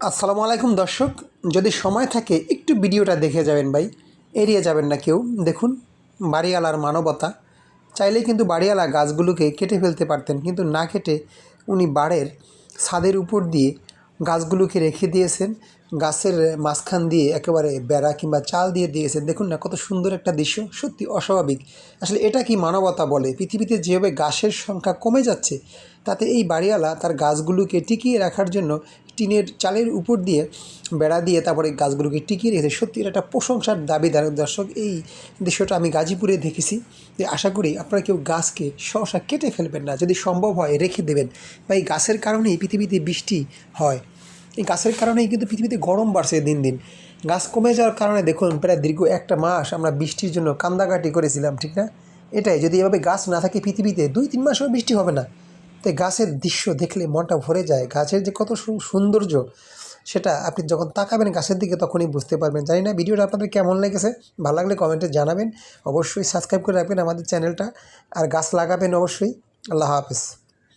আসসালামু আলাইকুম দর্শক, যদি সময় থাকে একটু ভিডিওটা দেখে যাবেন ভাই। এড়িয়ে যাবেন না কেউ। দেখুন, বাড়িওয়ালার মানবতা। চাইলেই কিন্তু বাড়িওয়ালা গাছগুলোকে কেটে ফেলতে পারতেন, কিন্তু না কেটে উনি বাড়ের ছাদের উপর দিয়ে গাছগুলোকে রেখে দিয়েছেন। গাছের মাঝখান দিয়ে একেবারে বেড়া কিংবা চাল দিয়ে দিয়েছেন। দেখুন না কত সুন্দর একটা দৃশ্য, সত্যি অস্বাভাবিক। আসলে এটা কি মানবতা বলে? পৃথিবীতে যেভাবে গাছের সংখ্যা কমে যাচ্ছে, তাতে এই বাড়িওয়ালা তার গাছগুলোকে টিকিয়ে রাখার জন্য টিনের চালের উপর দিয়ে বেড়া দিয়ে তারপরে গাছগুলোকে টিকিয়ে রেখেছে। সত্যি এটা একটা প্রশংসার দাবিদার দর্শক। এই দৃশ্যটা আমি গাজীপুরে দেখেছি যে আশা করি আপনারা কেউ গাছকে সহসা কেটে ফেলবেন না। যদি সম্ভব হয় রেখে দেবেন। বা এই গাছের কারণেই পৃথিবীতে বৃষ্টি হয়। এই গাছের কারণেই কিন্তু পৃথিবীতে গরম বাড়ছে দিন দিন। গাছ কমে যাওয়ার কারণে দেখুন প্রায় দীর্ঘ একটা মাস আমরা বৃষ্টির জন্য কান্দাকাটি করেছিলাম, ঠিক না? এটাই। যদি এভাবে গাছ না থাকে পৃথিবীতে দুই তিন মাসও বৃষ্টি হবে না। তাই গাছের দৃশ্য দেখলে মনটা ভরে যায়। গাছের যে কত সৌন্দর্য, সেটা আপনি যখন তাকাবেন গাছের দিকে তখনই বুঝতে পারবেন। জানি না ভিডিওটা আপনাদের কেমন লেগেছে, ভালো লাগলে কমেন্টে জানাবেন। অবশ্যই সাবস্ক্রাইব করে রাখবেন আমাদের চ্যানেলটা আর গাছ লাগাবেন অবশ্যই। আল্লাহ হাফেজ।